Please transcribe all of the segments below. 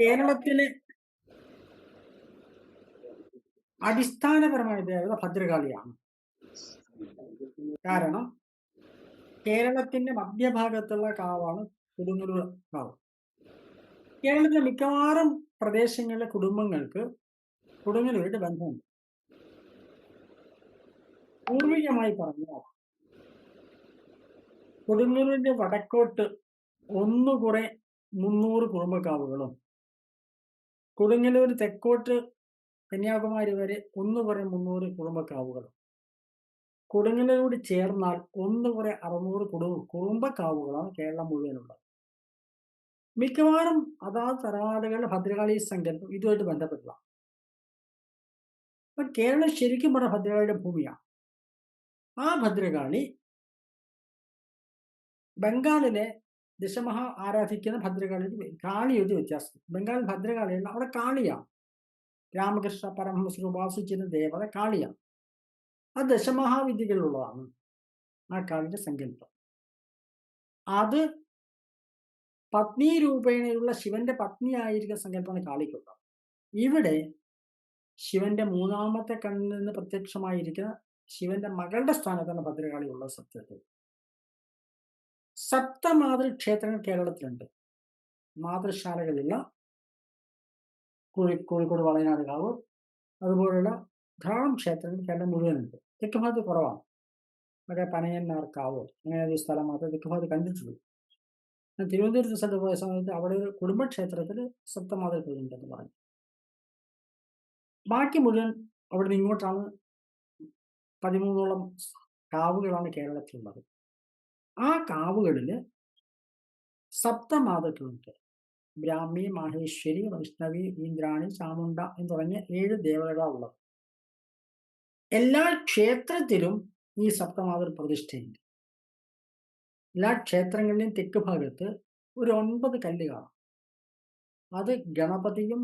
കേരളത്തിലെ അടിസ്ഥാനപരമായ ദേവത ഭദ്രകാളിയാണ്. കാരണം കേരളത്തിന്റെ മധ്യഭാഗത്തുള്ള കാവാണ് കൊടുങ്ങല്ലൂർ കാവ്. കേരളത്തിലെ മിക്കവാറും പ്രദേശങ്ങളിലെ കുടുംബങ്ങൾക്ക് കൊടുങ്ങല്ലൂരുടെ ബന്ധമുണ്ട്. പൂർവികമായി പറഞ്ഞാൽ കൊടുങ്ങല്ലൂരിന്റെ വടക്കോട്ട് ഒന്ന് കുറെ മുന്നൂറ് കുടുംബക്കാവുകളും കൊടുങ്ങല്ലൂർ തെക്കോട്ട് കന്യാകുമാരി വരെ ഒന്ന് കുറെ മുന്നൂറ് കുടുംബക്കാവുകളും കൊടുങ്ങല്ലൂരോട് ചേർന്നാൽ ഒന്ന് കുറെ അറുന്നൂറ് കുടുംബ കുടുംബക്കാവുകളാണ് കേരളം മുഴുവനുള്ളത്. മിക്കവാറും അതാത് തറവാടുകളുടെ ഭദ്രകാളി സങ്കല്പം ഇതുമായിട്ട് ബന്ധപ്പെട്ടതാണ് അപ്പം കേരളം ശരിക്കും പറഞ്ഞ ഭദ്രകാളിയുടെ ഭൂമിയാണ് ആ ഭദ്രകാളി ബംഗാളിലെ ദശമഹ ആരാധിക്കുന്ന ഭദ്രകാളിയുടെ കാളിയുടെ വ്യത്യാസം. ബംഗാളിൽ ഭദ്രകാളി അവിടെ കാളിയാണ്. രാമകൃഷ്ണ പരമഹംസർ ഉപാസിച്ചിരുന്ന ദേവത കാളിയാണ്. ആ ദശമഹാവിദ്യകളുള്ളതാണ് ആ കാളിന്റെ സങ്കല്പം. അത് പത്നി രൂപേണയുള്ള ശിവന്റെ പത്നിയായിരിക്കുന്ന സങ്കല്പമാണ് കാളിക്കുള്ളത് ഇവിടെ ശിവന്റെ മൂന്നാമത്തെ കണ്ണിൽ നിന്ന് പ്രത്യക്ഷമായിരിക്കുന്ന ശിവന്റെ മകളുടെ സ്ഥാനത്താണ് ഭദ്രകാളിയുള്ള സത്യത്തിൽ. സപ്തമാതൃ ക്ഷേത്രങ്ങൾ കേരളത്തിലുണ്ട്. മാതൃശാലകളില്ല. കോഴി കോഴിക്കോട് വളയനാട് കാവ് അതുപോലുള്ള ധാരാളം ക്ഷേത്രങ്ങൾ കേരളം മുഴുവനുണ്ട്. തെക്കുഭാഗത്ത് കുറവാണ്. മറ്റേ പനയന്നാർ കാവോ അങ്ങനെ ഒരു സ്ഥലം മാത്രമേ തെക്കുഭാഗത്ത് കണ്ടിട്ടുള്ളൂ. ഞാൻ തിരുവനന്തപുരത്ത് സ്ഥലത്ത് പോയ സമയത്ത് അവിടെ ഒരു കുടുംബക്ഷേത്രത്തിൽ സപ്തമാതൃകളുണ്ടെന്ന് പറഞ്ഞു. ബാക്കി മുഴുവൻ അവിടെ നിന്ന് ഇങ്ങോട്ടാണ് പതിമൂന്നോളം കാവുകളാണ് കേരളത്തിലുള്ളത്. ആ കാവുകളിൽ സപ്തമാതൃക്കളുണ്ട് ബ്രാഹ്മി മാഹേശ്വരി വൈഷ്ണവി ഇന്ദ്രാണി ചാമുണ്ട എന്ന് തുടങ്ങിയ ഏഴ് ദേവതകളാണ് ഉള്ളത്. എല്ലാ ക്ഷേത്രത്തിലും ഈ സപ്തമാതൃ പ്രതിഷ്ഠയുണ്ട്. എല്ലാ ക്ഷേത്രങ്ങളിലെയും തെക്ക് ഭാഗത്ത് ഒരു ഒൻപത് കല്ല് കാണാം. അത് ഗണപതിയും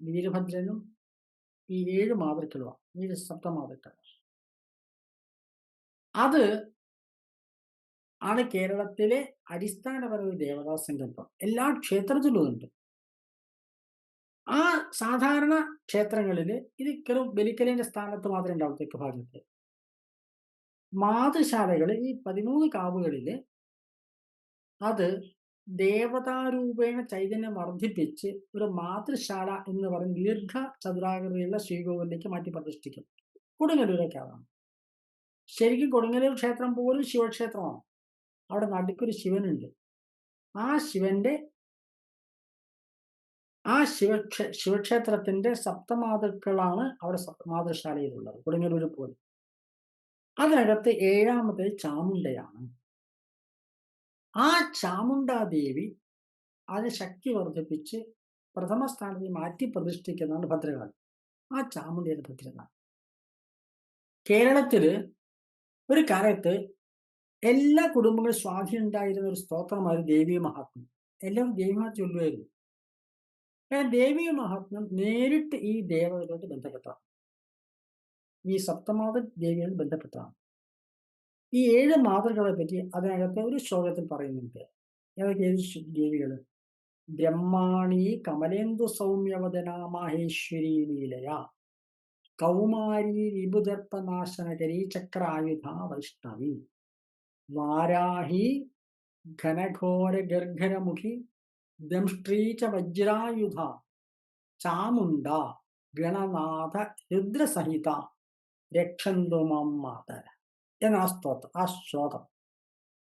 വീരഭദ്രനും ഈ ഏഴ് മാതൃക്കളുമാണ്. ഏഴ് സപ്തമാതൃക്കൾ അത് ആണ് കേരളത്തിലെ അടിസ്ഥാനപരമായ ദേവതാ സങ്കല്പം. എല്ലാ ക്ഷേത്രത്തിലും ഉണ്ട്. ആ സാധാരണ ക്ഷേത്രങ്ങളിൽ ഇത് വെറും ബലിക്കലിന്റെ സ്ഥാനത്ത് മാത്രമേ ഉണ്ടാവും തെക്ക് ഭാഗത്ത് മാതൃശാലകൾ ഈ പതിമൂന്ന് കാവുകളിൽ അത് ദേവതാരൂപേണ ചൈതന്യം വർദ്ധിപ്പിച്ച് ഒരു മാതൃശാല എന്ന് പറഞ്ഞ് ദീർഘ ചതുരാകൃതിയുള്ള ശ്രീകോവിലേക്ക് മാറ്റി പ്രതിഷ്ഠിക്കും. കൊടുങ്ങല്ലൂരേക്കാവാണ് ശരിക്കും കൊടുങ്ങല്ലൂർ ക്ഷേത്രം പോലും ശിവക്ഷേത്രമാണ്. അവിടെ നടുക്കൊരു ശിവനുണ്ട്. ആ ശിവന്റെ ആ ശിവക്ഷേ ശിവക്ഷേത്രത്തിന്റെ സപ്തമാതൃക്കളാണ് അവിടെ മാതൃശാലയിലുള്ളത് കൊടുങ്ങല്ലൂർ പോലെ. അതിനകത്ത് ഏഴാമത്തെ ചാമുണ്ടയാണ് ആ ചാമുണ്ടാദേവി അതിന് ശക്തി വർദ്ധിപ്പിച്ച് പ്രഥമ സ്ഥാനത്ത് മാറ്റി പ്രതിഷ്ഠിക്കുന്നതാണ് ഭദ്രകാളി. ആ ചാമുണ്ടിയാണ് ഭദ്രകാളി. കേരളത്തിൽ ഒരു കാലത്ത് എല്ലാ കുടുംബങ്ങളും സ്വാധീനം ഉണ്ടായിരുന്ന ഒരു സ്തോത്രമായിരുന്നു ദേവീയ മഹാത്മ്യം. എല്ലാവരും ദേവി മഹാത്മ്യം ചൊല്ലുമായിരുന്നു കാരണം ദേവീയ മഹാത്മ്യം നേരിട്ട് ഈ ദേവതയോട് ബന്ധപ്പെട്ടതാണ്. ഈ സപ്തമാത ദേവിയോട് ബന്ധപ്പെട്ടതാണ്. ഈ ഏഴ് മാതൃകളെ പറ്റി അതിനകത്ത് ഒരു ശ്ലോകത്തിൽ പറയുന്നുണ്ട്. ഏതൊക്കെ ഏത് ദേവികൾ ബ്രഹ്മാണി കമലേന്ദു സൗമ്യവദന മാഹേശ്വരി ലീലയ. കൗമാരി വിഭുദർപ്പനാശനകരി ചക്രായുധ വൈഷ്ണവി. വാരാഹി ഘനഘോര ഗർഘരമുഖി ദംഷ്ട്രീച വജ്രായുധ ചാമുണ്ട ഗണനാഥ രുദ്രസഹിത രക്ഷന്തുമം മാതര എന്ന ആ സ്തോത്രം ആ ശ്ലോകം.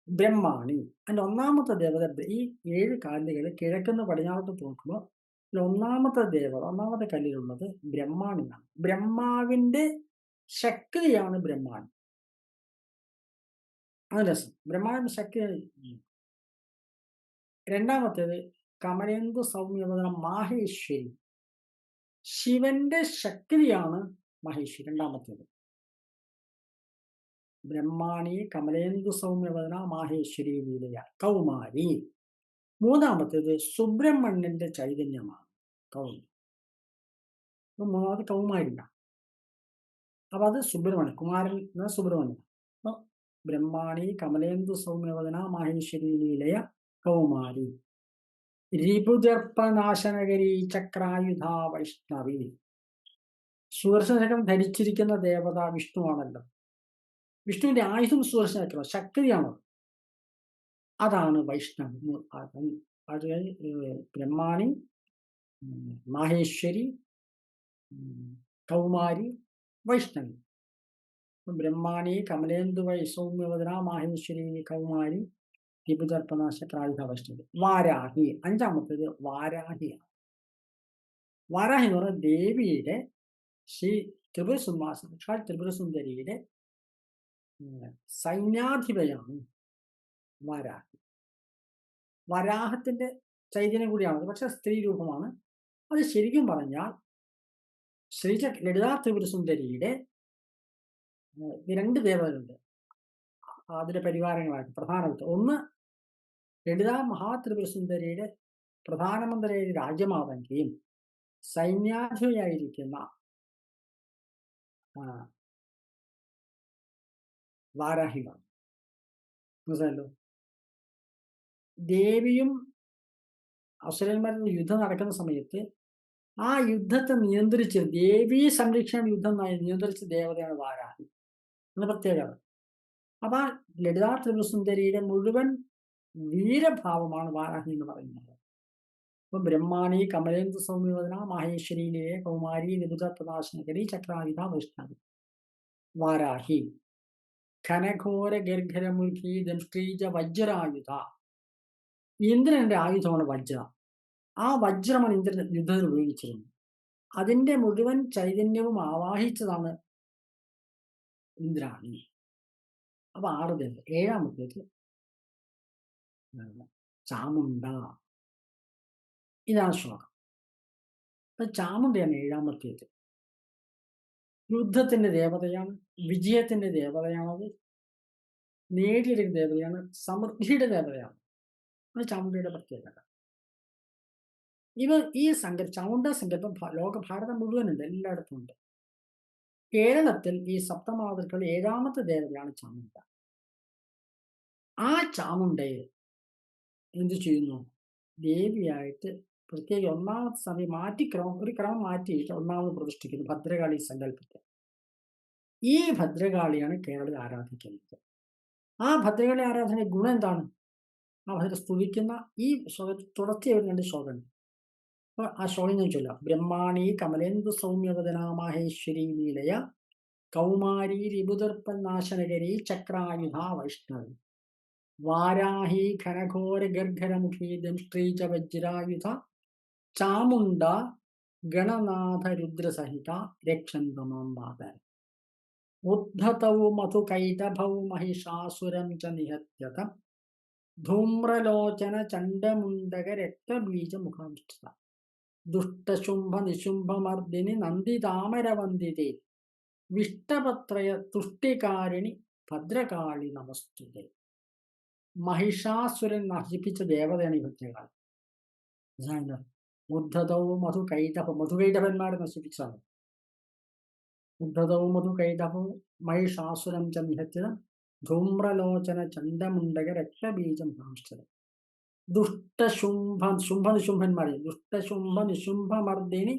ബ്രഹ്മാണി അതിന്റെ ഒന്നാമത്തെ ദേവത ഈ ഏഴ് കാലുകൾ കിഴക്കുന്ന് പടിഞ്ഞാറോട്ട് നോക്കുമ്പോൾ ഒന്നാമത്തെ ദേവത ഒന്നാമത്തെ കല്ലിലുള്ളത് ബ്രഹ്മാണിയാണ് ബ്രഹ്മാവിന്റെ ശക്തിയാണ് ബ്രഹ്മാണി. അത് രസം ബ്രഹ്മാവിന് ശക്തി രണ്ടാമത്തേത് കമലേന്ദു സൗമ്യവദന മാഹേശ്വരി. ശിവന്റെ ശക്തിയാണ് മഹേശ്വരി രണ്ടാമത്തേത്. ബ്രഹ്മാണി കമലേന്ദു സൗമ്യവദന മാഹേശ്വരി ലീലയ. കൗമാരി. മൂന്നാമത്തേത് സുബ്രഹ്മണ്യന്റെ ചൈതന്യമാണ്. കൗമാരി. മൂന്നാമത് കൗമാരിയാണ്. അപ്പൊ അത് സുബ്രഹ്മണ്യ കുമാരൻ സുബ്രഹ്മണ്യം ബ്രഹ്മാണി കമലേന്ദു സൗമ്യവദന മാഹേശ്വരി ലീലയ കൗമാരി. രിപുദർപ്പനാശനകരി ചക്രായുധ വൈഷ്ണവി. സുദർശന ചക്രം ധരിച്ചിരിക്കുന്ന ദേവത വിഷ്ണുവാണല്ലോ. വിഷ്ണുവിന്റെ ആയുധം സുദർശന ചക്രം ശക്തിയാണ് അതാണ് വൈഷ്ണവി അത് ബ്രഹ്മാണി മാഹേശ്വരി കൗമാരി വൈഷ്ണവി. ബ്രഹ്മാണി കമലേന്ദു വൈ സൗമ്യവദന മാഹേശ്വരി കൗമാരി ത്രിപുതർപ്പനാശ പ്രായുധ വൈഷ്ണവി. വാരാഹി. അഞ്ചാമത്തേത് വാരാഹിയാണ്. വാരാഹി എന്ന് പറഞ്ഞാൽ ദേവിയുടെ ശ്രീ ത്രിപുര സാക്ഷാൽ ത്രിപുര സുന്ദരിയുടെ സൈന്യാധിപയാണ് വരാഹി. വരാഹത്തിന്റെ ചൈതന്യം കൂടിയാണത് പക്ഷെ സ്ത്രീ രൂപമാണ്. അത് ശരിക്കും പറഞ്ഞാൽ ശ്രീച ലളിതാ ത്രിപുര സുന്ദരിയുടെ രണ്ട് ദേവതകളുണ്ട് അതിന്റെ പരിവാരങ്ങളായിട്ട് പ്രധാനപ്പെട്ട ഒന്ന് ലളിതാ മഹാത്രിപുരസുന്ദരിയുടെ പ്രധാനമന്ത്രിയുടെ രാജ്യമാവെങ്കിലും സൈന്യാധിപയായിരിക്കുന്ന വാരാഹികളാണ് മനസ്സിലല്ലോ ദേവിയും അസുരന്മാരും യുദ്ധം നടക്കുന്ന സമയത്ത് ആ യുദ്ധത്തെ നിയന്ത്രിച്ച് ദേവീ സംരക്ഷണ യുദ്ധം നിയന്ത്രിച്ച ദേവതയാണ് വാരാഹി. എന്ന പ്രത്യേകത. അപ്പൊ ആ ലളിതാ മുഴുവൻ വീരഭാവമാണ് വാരാഹി എന്ന് പറയുന്നത്. അപ്പൊ ബ്രഹ്മാണി കമലേന്ദ്ര സൗമ്യവദന മഹേശ്വരിയിലെ കൗമാരി നിബുധ പ്രദാശനകരി ചക്രായുധ വൈഷ്ണവി. വാരാഹി. ഘനഘോര ഗർഘരമുഖി ദംഷ്ട്രീജ വജ്രായുധ. ഇന്ദ്രന്റെ ആയുധമാണ് വജ്ര. ആ വജ്രമാണ് ഇന്ദ്രൻ യുദ്ധത്തിൽ ഉപയോഗിച്ചിരുന്നത്. അതിന്റെ മുഴുവൻ ചൈതന്യവും ആവാഹിച്ചതാണ് ഇന്ദ്രാണി. അപ്പൊ ആറ് ദേവത ഏഴാമത്തേത് ചാമുണ്ട ഇതാണ്. ശ്ലോകം. അപ്പൊ ചാമുണ്ടയാണ് ഏഴാമത്തേത് യുദ്ധത്തിന്റെ ദേവതയാണ് വിജയത്തിന്റെ ദേവതയാണത് നേടിയെടുക്കുന്ന ദേവതയാണ് സമൃദ്ധിയുടെ ദേവതയാണ്. അത് ചാമുണ്ടയുടെ പ്രത്യേകത. ഇവ ഈ സങ്കല്പ ചാമുണ്ട സങ്കല്പം ലോകഭാരതം മുഴുവനുണ്ട് എല്ലായിടത്തും ഉണ്ട്. കേരളത്തിൽ ഈ സപ്തമാതൃക്കൾ ഏഴാമത്തെ ദേവതയാണ് ചാമുണ്ട ആ ചാമുണ്ടയെ എന്തു ചെയ്യുന്നു? ദേവിയായിട്ട് പ്രത്യേക ഒന്നാമത്തെ സമയം മാറ്റി ക്രമം ഒരു ക്രമം മാറ്റിയിട്ട് ഒന്നാമത് പ്രതിഷ്ഠിക്കുന്നു ഭദ്രകാളി സങ്കല്പത്തെ ഈ ഭദ്രകാളിയാണ് കേരളത്തിൽ ആരാധിക്കുന്നത്. ആ ഭദ്രകാളി ആരാധന ഗുണം എന്താണ്? ആ ഭദ്ര സ്തുതിക്കുന്ന ഈ തുടർച്ചയായി രണ്ട് ശ്ലോകമുണ്ട് അപ്പൊ ആ ഞാൻ ചൊല്ലാം ബ്രഹ്മാണി കമലേന്ദു സൗമ്യവദന മാഹേശ്വരി ലീലയ. കൗമാരി രിബുദർപ്പനാശനകരി ചക്രായുധ വൈഷ്ണവി. വാരാഹി ഘനഘോര ഗർഘരമുഖി ദംഷ്ട്രീച വജ്രായുധ. ചാമുണ്ട ഗണനാഥ രുദ്രസഹിത രക്ഷന്തമാം ബാധൻ ഉദ്ധതൗ മധുകൈതഭൗ മഹിഷാസുരം ച നിഹത്യത. ധൂമ്രലോചന ചണ്ഡമുണ്ടക രക്തബീജമുഖാംസ്ഥ ദുഷ്ടശുംഭ നിശുംഭമർദിനി നന്ദിതാമരവന്ദിതേ വിഷ്ടപത്രയ തുഷ്ടികാരിണി ഭദ്രകാളി നമസ്തുതേ. മഹിഷാസുരൻ നശിപ്പിച്ച ദേവതയാണ് ഈ ഭദ്രകാളി. ഉദ്ധതവും മധു കൈതഭം മധുകൈതഭന്മാരെ നശിപ്പിച്ചതാണ്. ഉദ്ധതവും മധു കൈതഭവും മഹിഷാസുരം ച നിഹത്യതം ധൂമ്രലോചന ചണ്ടമുണ്ടക രക്തബീജം ഭ്രാംശതം ദുഷ്ടശുംഭ ശുംഭനിശുംഭന്മാരെ ദുഷ്ടശുംഭനിശുംഭമർദ്ദിനി ദുഷ്ടശുംഭ നിശുംഭമർദ്ദിനി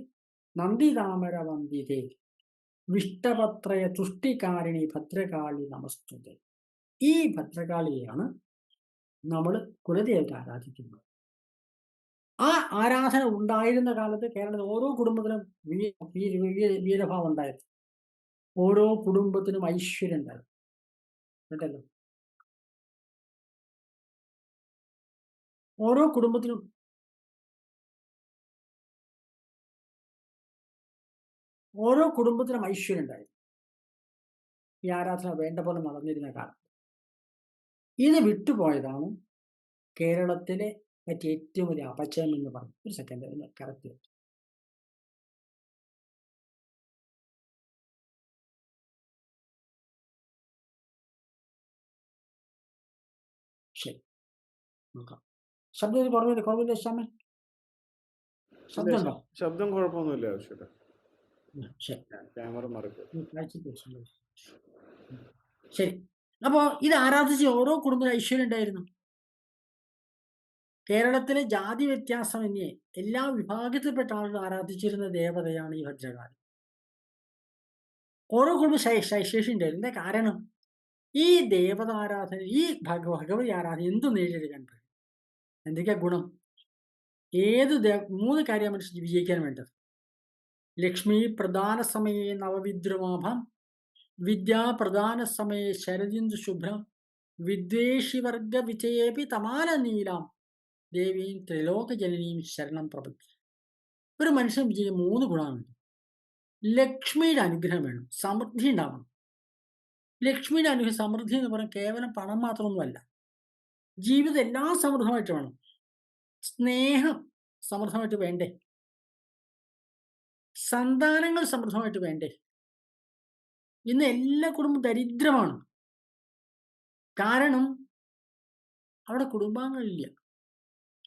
നന്ദിതാമര വന്ദിതേ. വിഷ്ടപത്രയ തുഷ്ടികാരിണി ഭദ്രകാളി നമസ്തുതേ. ഈ ഭദ്രകാളിയെയാണ് നമ്മൾ കുലദേവത ആരാധിക്കുന്നത്. ആ ആരാധന ഉണ്ടായിരുന്ന കാലത്ത് കേരളത്തിൽ ഓരോ കുടുംബത്തിനും വീരഭാവം ഉണ്ടായിരുന്നു. ഓരോ കുടുംബത്തിനും ഐശ്വര്യം ഉണ്ടായിരുന്നു കേട്ടല്ലോ? ഓരോ കുടുംബത്തിനും ഓരോ കുടുംബത്തിനും ഐശ്വര്യം ഉണ്ടായിരുന്നു ഈ ആരാധന വേണ്ട പോലെ നടന്നിരുന്ന കാലം. ഇത് വിട്ടുപോയതാണ് കേരളത്തിലെ പറ്റിയ ഏറ്റവും വലിയ അപചയം എന്ന് പറഞ്ഞു ഒരു സെക്കൻഡ് ഒന്ന് കറക്റ്റ് ശരി. നോക്കാം. ശബ്ദം കുറവില്ല കുറവില്ല ശ്യാമൻ. ശബ്ദം ഉണ്ടോ ശബ്ദം കുഴപ്പമൊന്നുമില്ല ആവശ്യമില്ല. ശരി. ക്യാമറ മാറിപ്പോ ശരി. അപ്പോ ഇത് ആരാധിച്ച് ഓരോ കുടുംബത്തിലും ഐശ്വര്യം ഉണ്ടായിരുന്നു കേരളത്തിലെ ജാതി വ്യത്യാസം എന്നെ എല്ലാ വിഭാഗത്തിൽപ്പെട്ട ആളുകൾ ആരാധിച്ചിരുന്ന ദേവതയാണ് ഈ ഭദ്രകാളി. ഓരോ കുടുംബ ശേഷിയുണ്ട് എന്താ കാരണം ഈ ദേവത ആരാധന ഈ ഭഗ ഭഗവതി ആരാധന എന്തു നേടിയെടുക്കാൻ കഴിയും എന്തൊക്കെയാ ഗുണം? ഏത് മൂന്ന് കാര്യം മനുഷ്യൻ വിജയിക്കാൻ വേണ്ടത്. ലക്ഷ്മി പ്രധാന സമയെ നവവിദ്രുമാഭം വിദ്യാ പ്രധാന സമയെ ശരദിന്ദു ശുഭ്രം വിദ്വേഷിവർഗ വിജയേപി തമാല നീലാം ദേവിയും ത്രിലോക ജനനിയും ശരണം പ്രപത്തി ഒരു മനുഷ്യൻ വിജയം മൂന്ന് ഗുണമാണ് ലക്ഷ്മിയുടെ അനുഗ്രഹം വേണം സമൃദ്ധി ഉണ്ടാവണം. ലക്ഷ്മിയുടെ അനുഗ്രഹം സമൃദ്ധി എന്ന് പറയാൻ കേവലം പണം മാത്രമൊന്നുമല്ല. ജീവിതം എല്ലാം സമൃദ്ധമായിട്ട് വേണം. സ്നേഹം സമൃദ്ധമായിട്ട് വേണ്ടേ? സന്താനങ്ങൾ സമൃദ്ധമായിട്ട് വേണ്ടേ? ഇന്ന് എല്ലാ കുടുംബം ദരിദ്രമാണ്. കാരണം അവിടെ കുടുംബാംഗങ്ങളില്ല.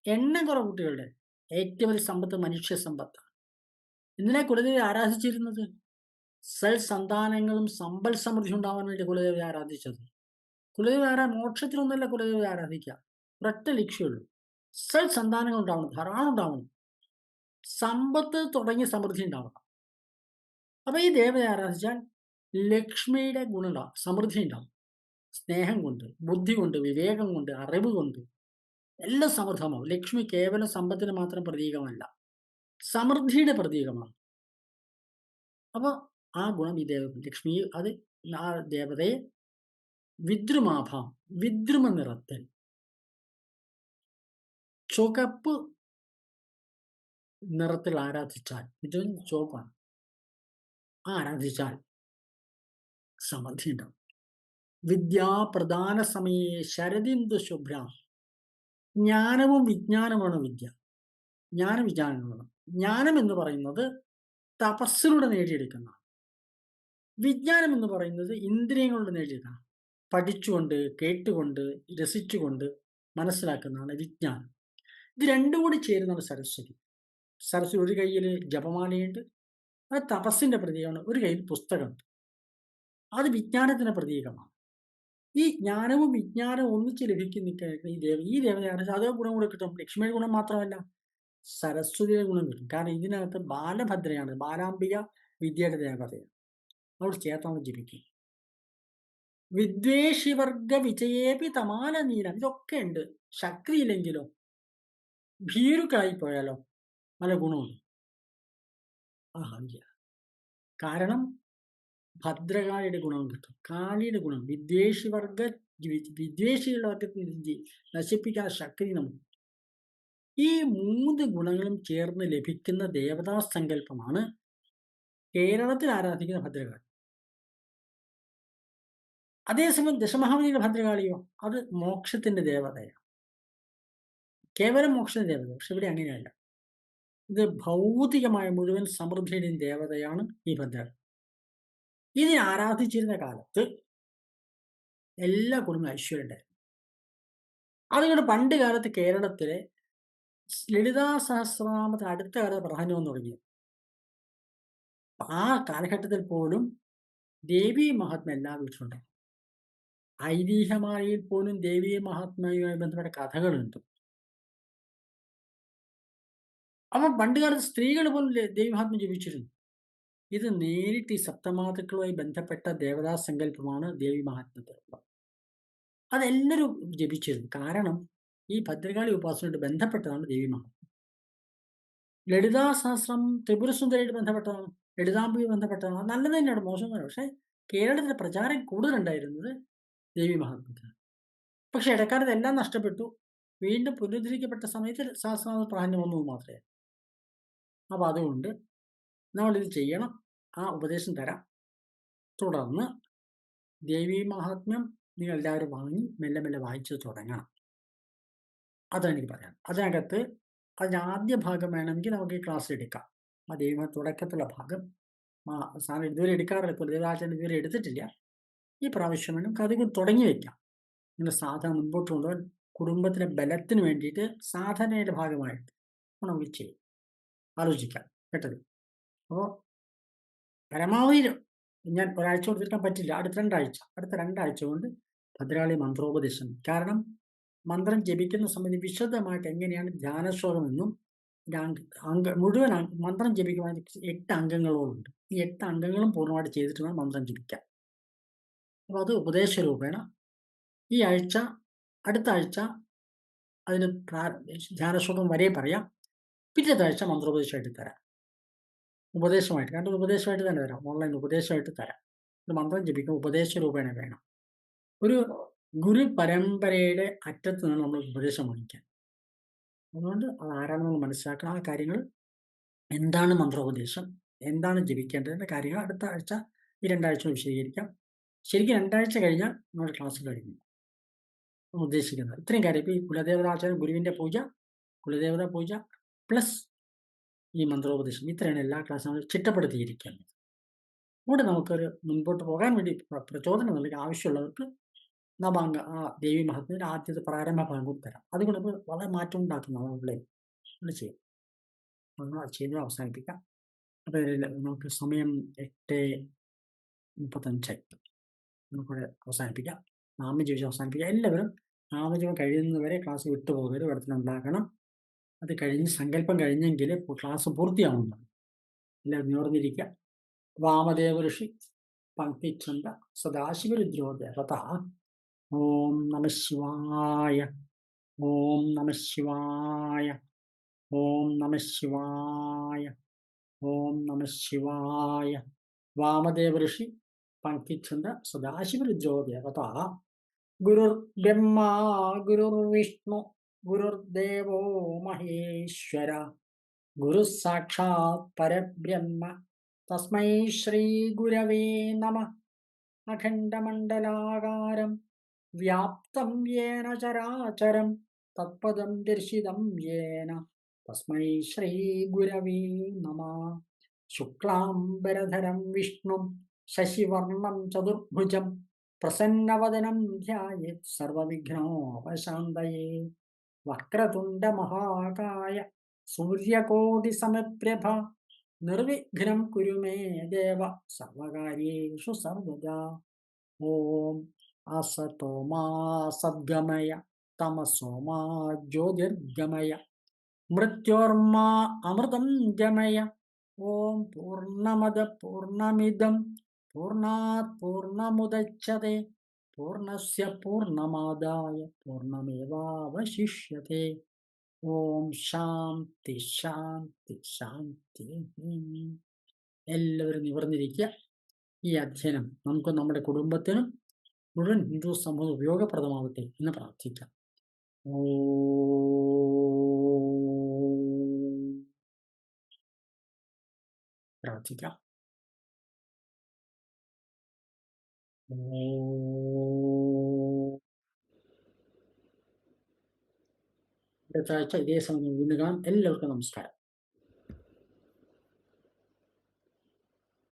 എണ്ണം കുറവ് കുട്ടികളുടെ. ഏറ്റവും വലിയ സമ്പത്ത് മനുഷ്യ സമ്പത്താണ് എന്തിനാ കുലദേവി ആരാധിച്ചിരുന്നത്? സൽ സന്താനങ്ങളും സമ്പൽ സമൃദ്ധി ഉണ്ടാവാൻ വേണ്ടി കുലദേവി ആരാധിച്ചത്. കുലദേവി ആരാ? മോക്ഷത്തിലൊന്നല്ല കുലദേവി ആരാധിക്കുക ഒരൊറ്റ ലക്ഷ്യമുള്ളൂ സൽ സന്താനങ്ങൾ ഉണ്ടാവണം ധാരാളം ഉണ്ടാവണം. സമ്പത്ത് തുടങ്ങിയ സമൃദ്ധി ഉണ്ടാവണം. അപ്പൊ ഈ ദേവതയെ ആരാധിച്ചാൽ ലക്ഷ്മിയുടെ ഗുണമുണ്ടാവും സമൃദ്ധി ഉണ്ടാവും. സ്നേഹം കൊണ്ട് ബുദ്ധി കൊണ്ട് വിവേകം കൊണ്ട് അറിവ് കൊണ്ട് എല്ലാം സമൃദ്ധമാവും. ലക്ഷ്മി കേവലം സമ്പത്തിന് മാത്രം പ്രതീകമല്ല സമൃദ്ധിയുടെ പ്രതീകമാണ്. അപ്പോൾ ആ ഗുണം ഈ ദേവ ലക്ഷ്മി അത് ആ ദേവതയെ വിദ്രുമാഭാം വിദ്രുമ നിറത്തിൽ ചുവപ്പ് നിറത്തിൽ ആരാധിച്ചാൽ ഇത് ചുവപ്പാണ്. ആരാധിച്ചാൽ സമൃദ്ധി ഉണ്ടാവും. വിദ്യാപ്രധാന സമയെ ശരദിന്ദു ശുഭ്ര. ജ്ഞാനവും വിജ്ഞാനമാണ് വിദ്യ. ജ്ഞാന വിജ്ഞാനങ്ങളാണ് ജ്ഞാനം എന്ന് പറയുന്നത് തപസ്സിലൂടെ നേടിയെടുക്കുന്ന വിജ്ഞാനം എന്ന് പറയുന്നത് ഇന്ദ്രിയങ്ങളുടെ നേടിയെടുക്കണം പഠിച്ചുകൊണ്ട് കേട്ടുകൊണ്ട് രസിച്ചുകൊണ്ട് മനസ്സിലാക്കുന്നതാണ് വിജ്ഞാനം. ഇത് രണ്ടും കൂടി ചേരുന്നതാണ് സരസ്വതി. സരസ്വതി ഒരു കയ്യിൽ ജപമാലയുണ്ട് അത് തപസ്സിന്റെ പ്രതീകമാണ് ഒരു കയ്യിൽ പുസ്തകമുണ്ട്. അത് വിജ്ഞാനത്തിന്റെ പ്രതീകമാണ്. ഈ ജ്ഞാനവും വിജ്ഞാനവും ഒന്നിച്ച് ലഭിക്കുന്ന ഈ ദേവ ഈ ദേവതയാണ് അതേ ഗുണം കൂടെ കിട്ടും. ലക്ഷ്മിയുടെ ഗുണം മാത്രമല്ല സരസ്വതിയുടെ ഗുണം കിട്ടും. കാരണം ഇതിനകത്ത് ബാലഭദ്രയാണ് ബാലാംബിക വിദ്യയുടെ ദേവതയാണ് അവിടെ ചേർത്താണ് ജപിക്കും വിദ്വേഷിവർഗ വിജയേപി തമാല നീലം ഇതൊക്കെ ഉണ്ട് ശക്തിയില്ലെങ്കിലോ ഭീരുക്കളായി പോയാലോ നല്ല ഗുണമുണ്ട്. ഇല്ല കാരണം ഭദ്രകാളിയുടെ ഗുണം കിട്ടും. കാളിയുടെ ഗുണം. വിദ്വേഷി വർഗ വിദ്വേഷികളുടെ നശിപ്പിക്കാൻ ശക്തി നമുക്ക്. ഈ മൂന്ന് ഗുണങ്ങളും ചേർന്ന് ലഭിക്കുന്ന ദേവതാ സങ്കല്പമാണ് കേരളത്തിൽ ആരാധിക്കുന്ന ഭദ്രകാളി. അതേസമയം ദശമഹാബലിയുടെ ഭദ്രകാളിയോ? അത് മോക്ഷത്തിന്റെ ദേവതയാണ്. കേവലം മോക്ഷത്തിന്റെ ദേവത പക്ഷെ ഇവിടെ അങ്ങനെയല്ല. ഇത് ഭൗതികമായ മുഴുവൻ സമൃദ്ധിയുടെയും ദേവതയാണ് ഈ ഭദ്രകാളി. ഇതിനെ ആരാധിച്ചിരുന്ന കാലത്ത് എല്ലാ കുടുംബം ഐശ്വര്യണ്ടായിരുന്നു അതുകൊണ്ട് പണ്ട് കാലത്ത് കേരളത്തിലെ ലളിതാ സഹസ്രനാമത്തിന് അടുത്ത കാലത്ത് പ്രാധാന്യം വന്നു തുടങ്ങി ആ കാലഘട്ടത്തിൽ പോലും ദേവി മഹാത്മ എല്ലാ വീട്ടിലുണ്ട് ഐതിഹ്യമായിൽ പോലും ദേവി മഹാത്മാവുമായി ബന്ധപ്പെട്ട കഥകളുണ്ട്. അപ്പം പണ്ട് കാലത്ത് സ്ത്രീകൾ പോലും ദേവി മഹാത്മ ജപിച്ചിരുന്നു ഇത് നേരിട്ട് ഈ സപ്തമാതൃക്കളുമായി ബന്ധപ്പെട്ട ദേവതാ സങ്കല്പമാണ് ദേവി മഹാത്മത്തിലുള്ളത് അതെല്ലാവരും ജപിച്ചിരുന്നു. കാരണം ഈ ഭദ്രകാളി ഉപാസനയോട് ബന്ധപ്പെട്ടതാണ് ദേവി മഹാത്മ ലളിതാ സഹസ്രം ത്രിപുരസുന്ദരിയായിട്ട് ബന്ധപ്പെട്ടതാണ് ലളിതാംബിയുമായി ബന്ധപ്പെട്ടതാണ്. നല്ലത് തന്നെയാണ് മോശം പക്ഷേ കേരളത്തിലെ പ്രചാരം കൂടുതലുണ്ടായിരുന്നത് ദേവി മഹാത്മ്യത്തിന് പക്ഷെ ഇടക്കാലത്ത് എല്ലാം നഷ്ടപ്പെട്ടു. വീണ്ടും പുനരുദ്ധരിക്കപ്പെട്ട സമയത്ത് സഹസ്രനാമ പ്രാധാന്യം വന്നത് മാത്രമേ. അപ്പോൾ അതുകൊണ്ട് നമ്മളിത് ചെയ്യണം. ആ ഉപദേശം തരാം. തുടർന്ന് ദേവി മഹാത്മ്യം നിങ്ങൾ എല്ലാവരും വാങ്ങി മെല്ലെ മെല്ലെ വായിച്ചു തുടങ്ങണം. അതാണ് എനിക്ക് പറയാം അതിനകത്ത് അതിന്റെ ആദ്യ ഭാഗം വേണമെങ്കിൽ നമുക്ക് ഈ ക്ലാസ് എടുക്കാം. ആ ദൈവ തുടക്കത്തുള്ള ഭാഗം. സാറിന് ഇതുവരെ എടുക്കാറില്ല. പുതിയതാചാരം ഇതുവരെ എടുത്തിട്ടില്ല. ഈ പ്രാവശ്യം വേണം കഥകൾ തുടങ്ങി വയ്ക്കാം നിങ്ങൾ സാധന മുൻപോട്ട് കൊണ്ടുപോകാൻ കുടുംബത്തിലെ ബലത്തിന് വേണ്ടിയിട്ട് സാധനയുടെ ഭാഗമായിട്ട് നമ്മൾ ചെയ്യും. ആലോചിക്കാം. കേട്ടത്? അപ്പോൾ പരമാവധി ഞാൻ ഒരാഴ്ച കൊടുത്തിരിക്കാൻ പറ്റില്ല. അടുത്ത രണ്ടാഴ്ച. അടുത്ത രണ്ടാഴ്ച കൊണ്ട് ഭദ്രാളി മന്ത്രോപദേശം. കാരണം മന്ത്രം ജപിക്കുന്ന സമയത്ത് വിശദമായിട്ട് എങ്ങനെയാണ് ധ്യാനശ്ലോകമെന്നും അംഗ മുഴുവൻ മന്ത്രം ജപിക്കുവാൻ എട്ട് അംഗങ്ങളോടുണ്ട്. ഈ എട്ട് അംഗങ്ങളും പൂർണമായിട്ട് ചെയ്തിട്ട് വേണം മന്ത്രം ജപിക്കാൻ. അപ്പോൾ അത് ഉപദേശ രൂപേണ. ഈ ആഴ്ച അടുത്ത ആഴ്ച അതിന് പ്രാ- ധ്യാനശ്ലോകം വരെ പറയാം. പിറ്റത്തെ ആഴ്ച മന്ത്രോപദേശമായിട്ട് തരാം. ഉപദേശമായിട്ട് കാരണം ഉപദേശമായിട്ട് തന്നെ തരാം. ഓൺലൈൻ ഉപദേശമായിട്ട് തരാം. ഒരു മന്ത്രം ജപിക്കും ഉപദേശ രൂപേണ വേണം. ഒരു ഗുരു പരമ്പരയുടെ അറ്റത്ത് നിന്ന് നമ്മൾ ഉപദേശം വാങ്ങിക്കാൻ അതുകൊണ്ട് അത് ആരാണെന്ന് നമ്മൾ മനസ്സിലാക്കണം. ആ കാര്യങ്ങൾ എന്താണ് മന്ത്രോപദേശം? എന്താണ് ജപിക്കേണ്ടതിന്റെ കാര്യങ്ങൾ അടുത്ത ആഴ്ച ഈ രണ്ടാഴ്ച വിശദീകരിക്കാം. ശരിക്കും രണ്ടാഴ്ച കഴിഞ്ഞാൽ നമ്മുടെ ക്ലാസ് കഴിഞ്ഞു ഉദ്ദേശിക്കുന്നത് ഇത്രയും കാര്യം. ഇപ്പോൾ ഈ കുലദേവതാചാരം ഗുരുവിന്റെ പൂജ കുലദേവത പൂജ പ്ലസ് ഈ മന്ത്രോപദേശം ഇത്രയാണ് എല്ലാ ക്ലാസ്സും നമ്മൾ ചിട്ടപ്പെടുത്തിയിരിക്കുന്നത്. കൂടെ നമുക്കൊരു മുൻപോട്ട് പോകാൻ വേണ്ടി പ്ര- പ്രചോദനം നൽകി ആവശ്യമുള്ളവർക്ക് നവാംഗ ആ ദേവി മഹത്വത്തിന്റെ ആദ്യത്തെ പ്രാരംഭ ഭാഗം തരാം. അതുകൊണ്ട് നമ്മൾ വളരെ മാറ്റം ഉണ്ടാക്കുന്നതാണ് നമ്മളെ നമ്മൾ ചെയ്യും. നമ്മൾ ചെയ്ത് അവസാനിപ്പിക്കാം. അപ്പോൾ നമുക്ക് സമയം എട്ട് മുപ്പത്തഞ്ചായി. നമുക്കിവിടെ അവസാനിപ്പിക്കാം. നാമജീവിച്ച് അവസാനിപ്പിക്കാം. എല്ലാവരും നാമജീവം കഴിയുന്നതുവരെ ക്ലാസ് വിട്ടുപോകരുത് ഉണ്ടാക്കണം. അത് കഴിഞ്ഞ് സങ്കല്പം കഴിഞ്ഞെങ്കിൽ ക്ലാസ് പൂർത്തിയാവുന്നതാണ് എല്ലാവരും നിവർന്നിരിക്കുക. വാമദേവ ഋഷി പങ്ക്തിച്ഛന്ത സദാശിവരുദ്രോ ദേവത ഓം നമ ശിവായ. ഓം നമ ശിവായ. ഓം നമ ശിവായ. ഓം നമ ശിവായ. വാമദേവ ഋഷി പങ്ക്തിച്ഛന്ത സദാശിവരുദ്രോ ദേവത ഗുരുർ ബ്രഹ്മ ഗുരുർ വിഷ്ണു ഗുരുർദേവോ മഹേശ്വര. ഗുരു സാക്ഷാത് പരബ്രഹ്മ. തസ്മൈ ശ്രീ ഗുരവേ നമ. അഖണ്ഡമണ്ഡലാകാരം. വ്യാപ്തം യേന ചരാചരം. തത്പദം ദർശിതം യേന. തസ്മൈ ശ്രീ ഗുരവേ നമ. ശുക്ലാംബരധരം വിഷ്ണും. ശശിവർണം ചതുർഭുജം പ്രസന്നവദനം ധ്യായേത് സർവവിഘ്നോപശാന്തയേ. വക്രതുണ്ടമഹാകായ സൂര്യകോടിസമപ്രഭ നിർവിഘ്നം കുരുമേ ദേവ സർവകാര്യേഷു സർവദാ. ഓം അസതോ മാ സദ്ഗമയ തമസോ മാ ജ്യോതിർഗമയ മൃത്യോർമാ അമൃതം ഗമയ ഓം പൂർണമദ പൂർണമിദം പൂർണാത് പൂർണമുദച്യത്തെ പൂർണസ്യ പൂർണമാദായ പൂർണമേവാവശിഷ്യത്തെ ഓം ശാന്തി ശാന്തി ശാന്തി എല്ലാവരും നിവർന്നിരിക്കുക. ഈ അധ്യയനം നമുക്ക് നമ്മുടെ കുടുംബത്തിനും മുഴുവൻ ഹിന്ദു സമൂഹം ഉപയോഗപ്രദമാവട്ടെ എന്ന് പ്രാർത്ഥിക്കാം. ഓ പ്രാർത്ഥിക്കാം. അടുത്ത ആഴ്ച ഇതേ സമയം വീണ്ടും കാണാം. എല്ലാവർക്കും നമസ്കാരം.